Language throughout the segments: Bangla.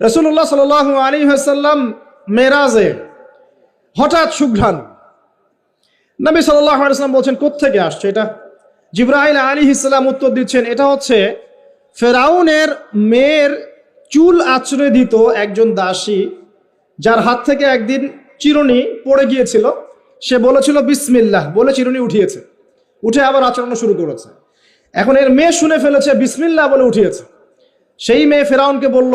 রসুল্লাহ সাল আলী হাসাল্লাম মেরাজে হঠাৎ সুঘ্রাণ নবী সাল্লাহ বলছেন, কোত্থেকে আসছে এটা? জিব্রাহিল আলী ইসলাম উত্তর দিচ্ছেন, এটা হচ্ছে ফেরাউনের মেয়ের চুল আছড়ে দিত একজন দাসী, যার হাত থেকে একদিন চিরুনি পড়ে গিয়েছিল। সে বলেছিল, বিসমিল্লাহ। বলে চিরুনি উঠিয়েছে। উঠে আবার আচরণ শুরু করেছে। এখন এর মেয়ে শুনে ফেলেছে, বিসমিল্লাহ বলে উঠিয়েছে। সেই মেয়ে ফেরাউনকে বলল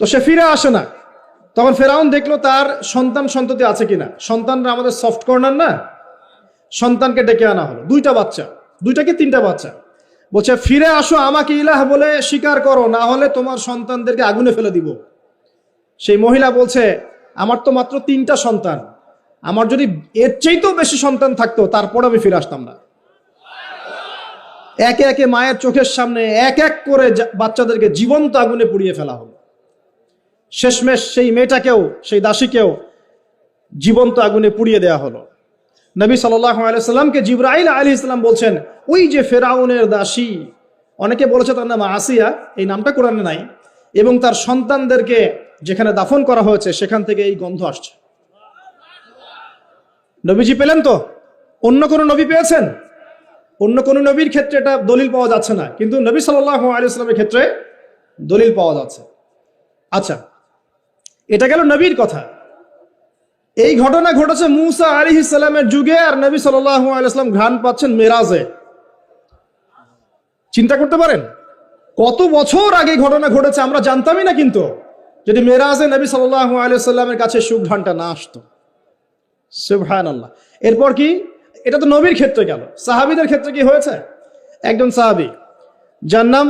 তো সে ফিরে আসে না। তখন ফেরাউন দেখল তার সন্তান সন্ততি আছে কিনা। সন্তানরা আমাদের সফট কর্নার না? সন্তানকে ডেকে আনা হলো। দুইটা বাচ্চা। দুইটা কি তিনটা বাচ্চা? বলছে, ফিরে আসো, আমাকে ইলাহ বলে স্বীকার করো। না হলে তোমার সন্তানদেরকে আগুনে ফেলে দিব। সেই মহিলা বলছে, আমার তো মাত্র তিনটা সন্তান। আমার যদি এর চাইতেও বেশি সন্তান থাকতো, তারপর আমি ফিরে আসতাম না। একে একে মায়ের চোখের সামনে এক এক করে বাচ্চাদেরকে জীবন্ত আগুনে পুড়িয়ে ফেলা হলো। শেষমেশ সেই মেয়েটাকেও, সেই দাসীকেও জীবন্ত আগুনে পুড়িয়ে দেওয়া হলো। নবী সাল্লাহ আলাইসাল্লামকে জিব্রাইল আলী ইসলাম বলছেন, ওই যে ফেরাউনের দাসী। অনেকে বলেছে তার নাম আসিয়া, এই নামটা কোরআনে নাই, এবং তার সন্তানদেরকে যেখানে দাফন করা হয়েছে, সেখান থেকে এই গন্ধ আসছে। নবীজি পেলেন তো? অন্য কোনো নবী পেয়েছেন? অন্য কোনো নবীর ক্ষেত্রে এটা দলিল পাওয়া যাচ্ছে না, কিন্তু নবী সাল্লাহ আলী ইসলামের ক্ষেত্রে দলিল পাওয়া যাচ্ছে। আচ্ছা এটা গেল নবীর কথা। এই ঘটনা ঘটেছে মুসা আলী ইসলামের যুগে, আর নবী সাল্লাম ঘ্রাণ পাচ্ছেন মেরাজে। চিন্তা করতে পারেন, কত বছর আগে ঘটনা ঘটেছে আমরা জানতামই না কিন্তু, যদি মেরাজে নবী সাল্লাহ কাছে সুঘ্রাণটা না আসতো। সুবহান আল্লাহ এরপর কি? এটা তো নবীর ক্ষেত্রে গেল। সাহাবিদের ক্ষেত্রে কি হয়েছে? একজন সাহাবি, যার নাম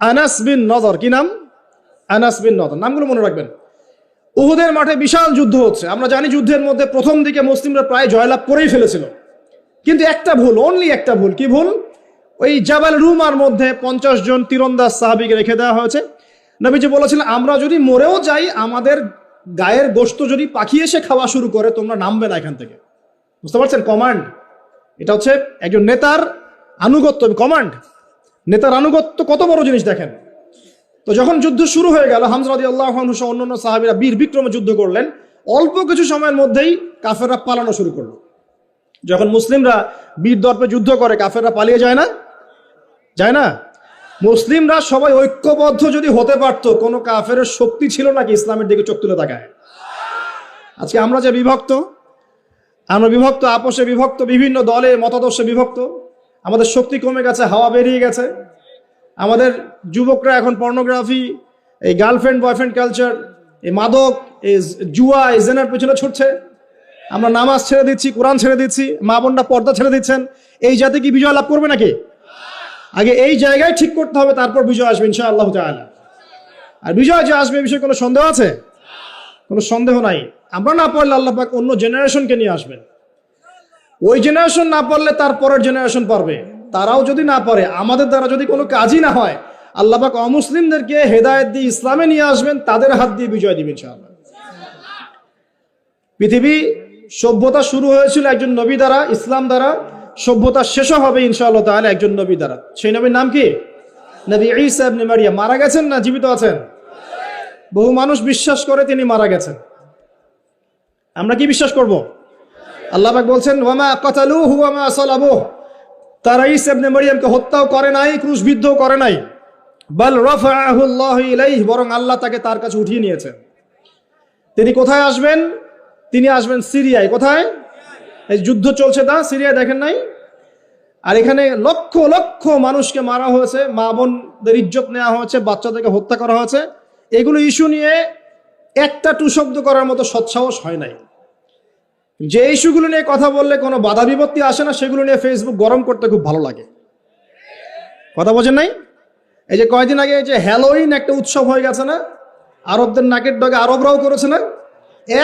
আনাস বিন নজর। কি নাম? আনাস বিন নজর। নামগুলো মনে রাখবেন। উহুদের মাঠে বিশাল যুদ্ধ হচ্ছে। আমরা জানি যুদ্ধের মধ্যে প্রথম দিকে মুসলিমরা প্রায় জয়লাভ করেই ফেলেছিল। কিন্তু একটা ভুল অনলি একটা ভুল, কি ভুল? ওই জাবাল রুমার মধ্যে পঞ্চাশ জন তীরন্দাজ সাহাবিকে রেখে দেওয়া হয়েছে। নবীজি বলেছিলেন, আমরা যদি মরেও যাই, আমাদের গায়ের গোস্ত যদি পাখি এসে খাওয়া শুরু করে, তোমরা নামবে না এখান থেকে। বুঝতে পারছেন? কমান্ড এটা হচ্ছে একজন নেতার আনুগত্য। কমান্ড নেতার আনুগত্য কত বড় জিনিস দেখেন? তো যখন যুদ্ধ শুরু হয়ে গেল হামজরাদি আল্লাহ সহ অন্যান্য সাহাবিরা বীর বিক্রমে যুদ্ধ করলেন। অল্প কিছু সময়ের মধ্যেই কাফেররা পালানো শুরু করল। যখন মুসলিমরা বীর দর্পে যুদ্ধ করে, কাফেররা পালিয়ে যায় না? যায় না? মুসলিমরা সবাই ঐক্যবদ্ধ যদি হতে পারতো, কোনো কাফের শক্তি ছিল নাকি ইসলামের দিকে চোখ তুলে তাকায়? আজকে আমরা যে বিভক্ত, আমরা বিভক্ত, আপোষে বিভক্ত, বিভিন্ন দলে, মতাদর্শে বিভক্ত, আমাদের শক্তি কমে গেছে, হাওয়া বেরিয়ে গেছে। আমাদের যুবকরা এখন পর্নোগ্রাফি এই গার্লফ্রেন্ড বয়ফ্রেন্ড কালচার এই মাদক, এই জুয়া, এই জেনার পেছনে ছুটছে। আমরা নামাজ ছেড়ে দিচ্ছি, কোরআন ছেড়ে দিচ্ছি, মা বোনরা পর্দা ছেড়ে দিচ্ছেন। এই জাতি কি বিজয় লাভ করবে নাকি? আগে এই জায়গায় ঠিক করতে হবে, তারপর বিজয় আসবে ইনশা আল্লাহ আর বিজয় যে আসবে বিষয়ে কোনো সন্দেহ আছে? কোনো সন্দেহ নাই। আমরা না পড়লে আল্লাহ পাক অন্য জেনারেশনকে নিয়ে আসবেন। ওই জেনারেশন না পারলে তার পরের জেনারেশন পারবে। তারাও যদি না পারে আমাদের দ্বারা যদি কোনো কাজই না হয়, আল্লাহ পাক অমুসলিমদেরকে হেদায়েত দিয়ে ইসলামে নিয়ে আসবেন, তাদের হাত দিয়ে বিজয় দিবেন পৃথিবী সভ্যতা শুরু হয়েছিল একজন নবী দ্বারা, ইসলাম দ্বারা, সভ্যতা শেষও হবে ইনশাআল্লাহ তাহলে একজন নবী দ্বারা। সেই নবীর নাম কি? নবী ঈসা ইবনে মারিয়া মারা গেছেন না জীবিত আছেন? বহু মানুষ বিশ্বাস করে তিনি মারা গেছেন। আমরা কি বিশ্বাস করব? আল্লাহ বলছেন ওয়ামা কাতালুহু ওয়ামা সালাবুহু। তারা ঈসা ইবনে মারিয়ামকে হত্যাও করে নাই, ক্রুশবিদ্ধও করে নাই। বল রাফাআহু আল্লাহু ইলাইহি, বরং আল্লাহ তাকে তার কাছে উঠিয়ে নিয়েছেন। তিনি কোথায় আসবেন? তিনি আসবেন সিরিয়ায়। কোথায়? এই যুদ্ধ চলছে তা সিরিয়ায় দেখেন নাই? আর এখানে লক্ষ লক্ষ মানুষকে মারা হয়েছে, মা বোনদের ইজ্জত নেওয়া হয়েছে, বাচ্চাদেরকে হত্যা করা হয়েছে। এগুলো ইস্যু নিয়ে একটা টু শব্দ করার মতো সৎসাহস হয় নাই। যে ইস্যুগুলো নিয়ে কথা বললে কোনো বাধা বিপত্তি আসে না, সেগুলো নিয়ে ফেসবুক গরম করতে খুব ভালো লাগে। কথা বোঝেন নাই? এই যে কয়দিন আগে যে হ্যালোইন একটা উৎসব হয়ে গেছে না, আরবদের নাকের ডগে আরবরাও করেছে না,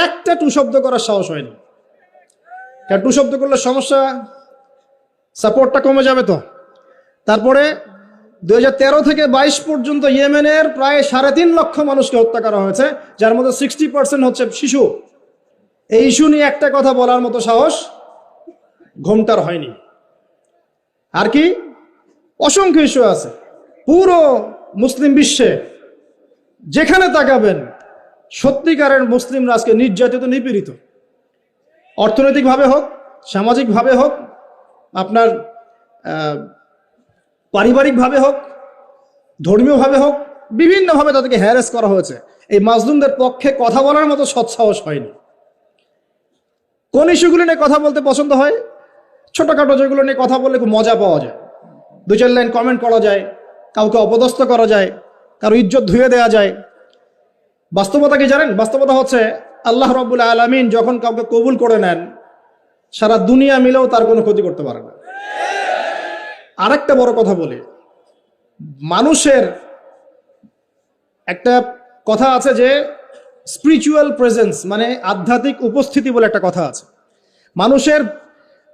একটা টু শব্দ করার সাহস হয়নি। কারণ টু শব্দ করলে সমস্যা? সাপোর্টটা কমে যাবে তো। তারপরে দু হাজার তেরো থেকে বাইশ পর্যন্ত ইয়েমেনের প্রায় সাড়ে তিন লক্ষ মানুষকে হত্যা করা হয়েছে, যার মধ্যে সিক্সটি পার্সেন্ট হচ্ছে শিশু। এই ইস্যু নিয়ে একটা কথা বলার মতো সাহস ঘোমটার হয়নি। আর কি? অসংখ্য ইস্যু আছে। পুরো মুসলিম বিশ্বে যেখানে তাকাবেন, সত্যিকারের মুসলিমরা আজকে নির্যাতিত, নিপীড়িত। অর্থনৈতিকভাবে হোক, সামাজিকভাবে হোক, আপনার পারিবারিকভাবে হোক, ধর্মীয়ভাবে হোক, বিভিন্নভাবে তাদেরকে হ্যারেস করা হয়েছে। এই মাজলুমদের পক্ষে কথা বলার মতো সৎসাহস হয়নি। কোন ইস্যুগুলো নিয়ে কথা বলতে পছন্দ হয়? ছোটখাটো যেগুলো নিয়ে কথা বললে খুব মজা পাওয়া যায়। দু চার লাইন কমেন্ট করা যায়, কাউকে অপদস্থ করা যায়, কারও ইজ্জত ধুয়ে দেওয়া যায়। বাস্তবতা কি জানেন? বাস্তবতা হচ্ছে আল্লাহ রব্বুল আলমিন যখন কাউকে কবুল করে নেন, সারা দুনিয়া মিলেও তার কোনো ক্ষতি করতে পারে না। আরেকটা বড় কথা বলি, মানুষের একটা কথা আছে যে স্পিরিচুয়াল প্রেজেন্স মানে আধ্যাত্মিক উপস্থিতি বলে একটা কথা আছে। মানুষের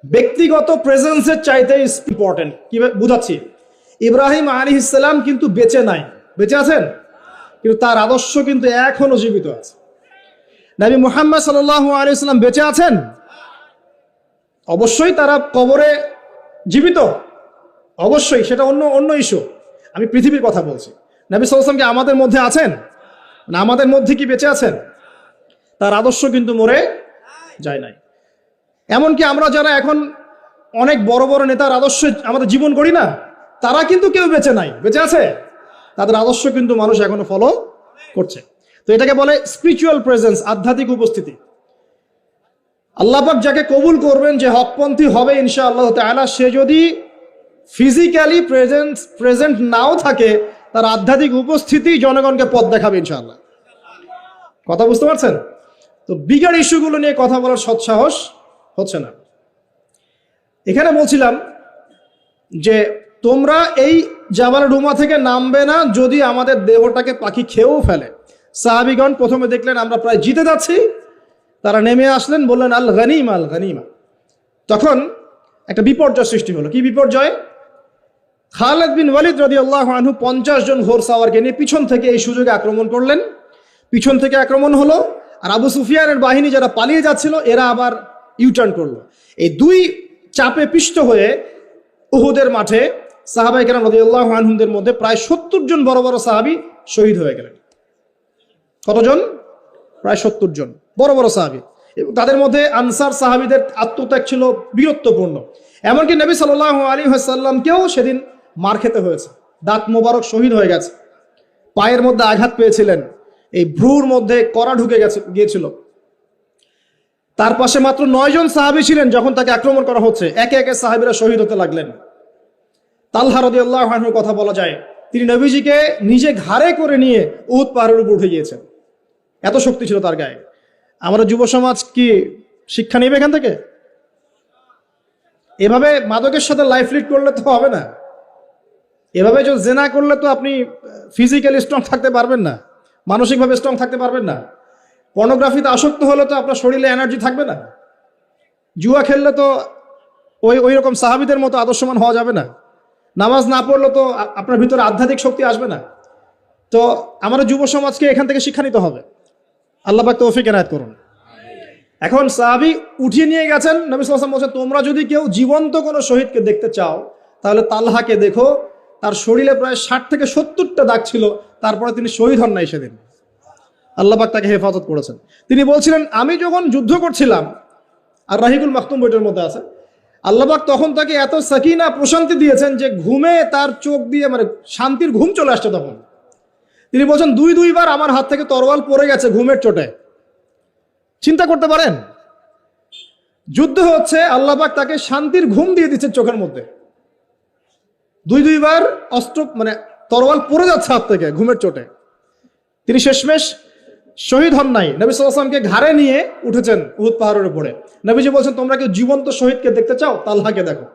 ব্যক্তিগত প্রেজেন্সের চাইতে ইম্পর্টেন্ট কি বুঝাচ্ছি? ইব্রাহিম আলী ইসলাম কিন্তু বেঁচে নাই। বেঁচে আছেন? কিন্তু তার আদর্শ কিন্তু এখনও জীবিত আছে। নবী মুহাম্মদ সাল্লাহ আলী ইসলাম বেঁচে আছেন? অবশ্যই তারা কবরে জীবিত। অবশ্যই, সেটা অন্য অন্য ইস্যু আমি পৃথিবীর কথা বলছি। নবী সাল্লাম কি আমাদের মধ্যে আছেন? না, আমাদের মধ্যে কি বেঁচে আছেন? তার আদর্শ কিন্তু মরে যায় নাই। এমনকি আমরা যারা এখন অনেক বড় বড় নেতার আদর্শ আমাদের জীবন করি না, তারা কিন্তু কেউ বেঁচে নাই। বেঁচে আছে? তাদের আদর্শ কিন্তু মানুষ এখনও ফলো করছে। তো এটাকে বলে স্পিরিচুয়াল প্রেজেন্স আধ্যাত্মিক উপস্থিতি। আল্লাপাক যাকে কবুল করবেন, যে হকপন্থী হবে ইনশা আল্লাহ তালা সে যদি ফিজিক্যালি প্রেজেন্ট প্রেজেন্ট নাও থাকে তার আধ্যাত্মিক উপস্থিতি জনগণকে পথ দেখাবে ইনশাআল্লাহ। কথা বুঝতে পারছেন? তো বিগার ইস্যুগুলো নিয়ে কথা বলার সৎসাহস হচ্ছে না। এখানে বলছিলাম যে তোমরা এই জাবাল রুমা থেকে নামবে না যদি আমাদের দেহটাকে পাখি খেয়েও ফেলে। সাহাবিগণ প্রথমে দেখলেন আমরা প্রায় জিতে যাচ্ছি। তারা নেমে আসলেন, বললেন আল গনিম আল গনিমা তখন একটা বিপর্যয় সৃষ্টি হলো। কি বিপর্যয়? খালেদ বিন ওয়ালিদ রদি আল্লাহ আনহু পঞ্চাশ জন ঘোর সাওয়ারকে নিয়ে পিছন থেকে এই সুযোগে আক্রমণ করলেন। পিছন থেকে আক্রমণ হলো আর আবু সুফিয়ানের বাহিনী যারা পালিয়ে যাচ্ছিল, এরা আবার ইউটার্ন করল। এই দুই চাপে পিষ্ট হয়ে উহুদের মাঠে সাহাবাই কেরাম আল্লাহ আনহুদের মধ্যে প্রায় সত্তর জন বড় বড় সাহাবি শহীদ হয়ে গেলেন। কতজন? প্রায় সত্তর জন বড় বড় সাহাবি। তাদের মধ্যে আনসার সাহাবিদের আত্মত্যাগ ছিল বীরত্বপূর্ণ। এমনকি নবী সাল্লাহ আলী সাল্লামকেও সেদিন মার খেতে হয়েছে। দাঁত মোবারক শহীদ হয়ে গেছে। পায়ের মধ্যে আঘাত পেয়েছিলেন। এই ভ্রুর মধ্যে কড়া ঢুকে গেছে, গিয়েছিল। তার পাশে মাত্র নয়জন সাহাবি ছিলেন যখন তাকে আক্রমণ করা হচ্ছে। একে একে সাহাবিরা শহীদ হতে লাগলেন। তালহা রদি আল্লাহ কথা বলা যায়, তিনি নবীজিকে নিজে ঘাড়ে করে নিয়ে উহুদ পাহাড়ের উপর উঠে গিয়েছেন। এত শক্তি ছিল তার গায়ে। আমরা যুব সমাজ কি শিক্ষা নেবে এখান থেকে? এভাবে মাদকের সাথে লাইফ লিড করলে তো হবে না। এভাবে যদি জেনা করলে তো আপনি ফিজিক্যালি স্ট্রং থাকতে পারবেন না, মানসিকভাবে স্ট্রং থাকতে পারবেন না। পর্নোগ্রাফিতে আসক্ত হলে তো আপনার শরীরে এনার্জি থাকবে না। জুয়া খেললে তো ওই ওই রকম সাহাবিদের মতো আদর্শমান হওয়া যাবে না। নামাজ না পড়লে তো আপনার ভিতরে আধ্যাত্মিক শক্তি আসবে না। তো আমাদের যুব সমাজকে এখান থেকে শিক্ষা নিতে হবে। আল্লাহ পাক তৌফিক এনায়ত করুন। এখন সাহাবি উঠিয়ে নিয়ে গেছেন, নবী সাল্লাম বলছেন, তোমরা যদি কেউ জীবন্ত কোনো শহীদকে দেখতে চাও, তাহলে তাল্লাহাকে দেখো তার শরীরে প্রায় ষাট থেকে সত্তরটা দাগ ছিল, তারপরে তিনি শহীদ হন নাই সেদিন। আল্লাহ পাক তাকে হেফাজত করেছেন। তিনি বলছিলেন, আমি যখন যুদ্ধ করছিলাম, আর রাহিকুল মাহতুম বইটার মধ্যে আছে আল্লাহবাক তখন তাকে এত সাকিনা, প্রশান্তি দিয়েছেন যে ঘুমে তার চোখ দিয়ে মানে শান্তির ঘুম চলে আসছে তখন। তিনি বলছেন, দুই দুইবার আমার হাত থেকে তরোয়াল পড়ে গেছে ঘুমের চোটে। চিন্তা করতে পারেন, যুদ্ধ হচ্ছে আল্লাহবাক তাকে শান্তির ঘুম দিয়ে দিচ্ছে চোখের মধ্যে। দুই দুইবার অস্ত্র মানে তরোয়াল পড়ে যাচ্ছে হাত থেকে, ঘুমের চোটে। তিনি শেষমেশ শহীদ হন নাই। নবী সাল্লামকে ঘাড়ে নিয়ে উঠেছেন উহুদ পাহাড়ের উপরে। নবীজি বলছেন, তোমরা কেউ জীবন্ত শহীদকে দেখতে চাও? তালহাকে দেখো।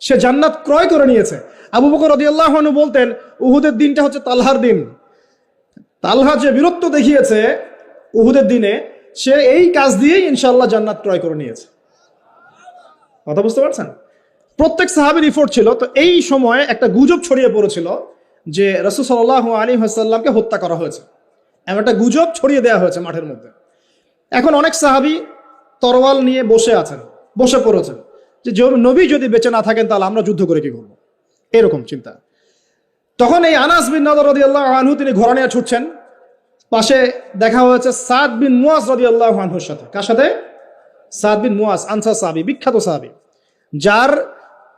সে জান্নাত ক্রয় করে নিয়েছে। আবু বকর রদিয়াল্লাহ বলতেন, উহুদের দিনটা হচ্ছে তালহার দিন। তালহা যে বীরত্ব দেখিয়েছে উহুদের দিনে, সে এই কাজ দিয়েই ইনশাল্লাহ জান্নাত ক্রয় করে নিয়েছে। কথা বুঝতে পারছেন? প্রত্যেক সাহাবির রিপোর্ট ছিল, তো এই সময়ে একটা গুজব ছড়িয়ে পড়েছিল যে রসুল সাল্লাহ আলী হাসাল্লামকে হত্যা করা হয়েছে। এমন একটা গুজব ছড়িয়ে দেওয়া হয়েছে মাঠের মধ্যে। এখন অনেক সাহাবি তরোয়াল নিয়ে বসে আছেন, বসে পড়েছেন, যে নবী যদি বেঁচে না থাকেন তাহলে আমরা যুদ্ধ করে কি করব? এরকম চিন্তা। তখন এই আনাস বিন নদর রদি আল্লাহ আনহু তিনি ঘোড়া নিয়ে ছুটছেন। পাশে দেখা হয়েছে সাদ বিন মুয়াজ রদি আল্লাহ আনহুর সাথে। কার সাথে? সাদ বিন মুয়াজ, আনসার সাহাবি, বিখ্যাত সাহাবি, যার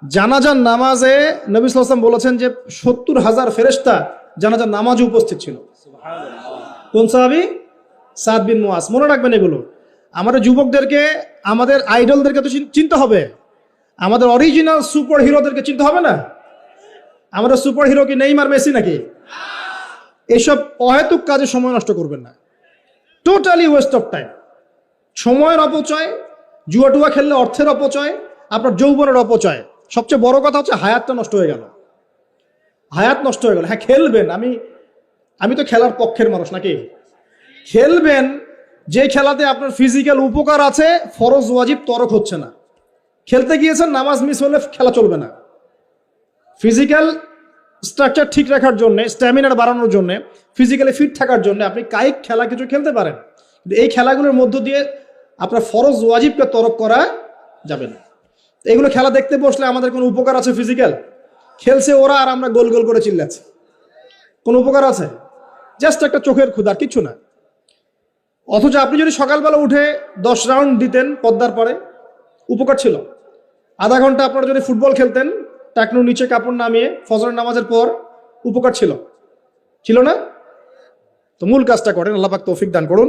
জানাজার নামাজে নবী সাল্লাম বলেছেন যে সত্তর হাজার ফেরেস্তা জানাজার নামাজে উপস্থিত ছিল। কোন সাহাবি? সাদ বিন মুয়াজ মনে রাখবেন এগুলো। আমাদের যুবকদেরকে, আমাদের আইডলদেরকে তো চিন- চিনতে হবে। আমাদের অরিজিনাল সুপার হিরোদেরকে চিনতে হবে না? আমাদের সুপার হিরো কি নেইমার, মেসি নাকি? এসব অহেতুক কাজে সময় নষ্ট করবেন না। Totally waste of time. সময়ের অপচয়, জুয়া টুয়া খেললে অর্থের অপচয়, আপনার যৌবনের অপচয়। সবচেয়ে বড় কথা হচ্ছে হায়াতটা নষ্ট হয়ে গেল। হায়াত নষ্ট হয়ে গেল। হ্যাঁ খেলবেন। আমি আমি তো খেলার পক্ষের মানুষ নাকি? খেলবেন। যে খেলাতে আপনার ফিজিক্যাল উপকার আছে, ফরজ ওয়াজিব তরক হচ্ছে না। খেলতে গিয়েছেন, নামাজ মিস হলে খেলা চলবে না। ফিজিক্যাল স্ট্রাকচার ঠিক রাখার জন্য স্ট্যামিনার বাড়ানোর জন্য ফিজিক্যালি ফিট থাকার জন্য আপনি কায়িক খেলা কিছু খেলতে পারেন। এই খেলাগুলোর মধ্য দিয়ে আপনার ফরজ ওয়াজিবকে তরক করা যাবে না। এগুলো খেলা দেখতে বসলে আমাদের কোনো উপকার আছে ফিজিক্যাল খেলছে ওরা আর আমরা গোল গোল করে চিল্লাচ্ছি। কোনো উপকার আছে? জাস্ট একটা চোখের ক্ষুদার কিচ্ছু না। অথচ আপনি যদি সকালবেলা উঠে দশ রাউন্ড দিতেন পদ্মার পরে উপকার ছিল। আধা ঘণ্টা আপনারা যদি ফুটবল খেলতেন টাকনুর নিচে কাপড় নামিয়ে ফজরের নামাজের পর উপকার ছিল। ছিল না? তো মূল কাজটা করেন, আল্লাহ পাক তৌফিক দান করুন।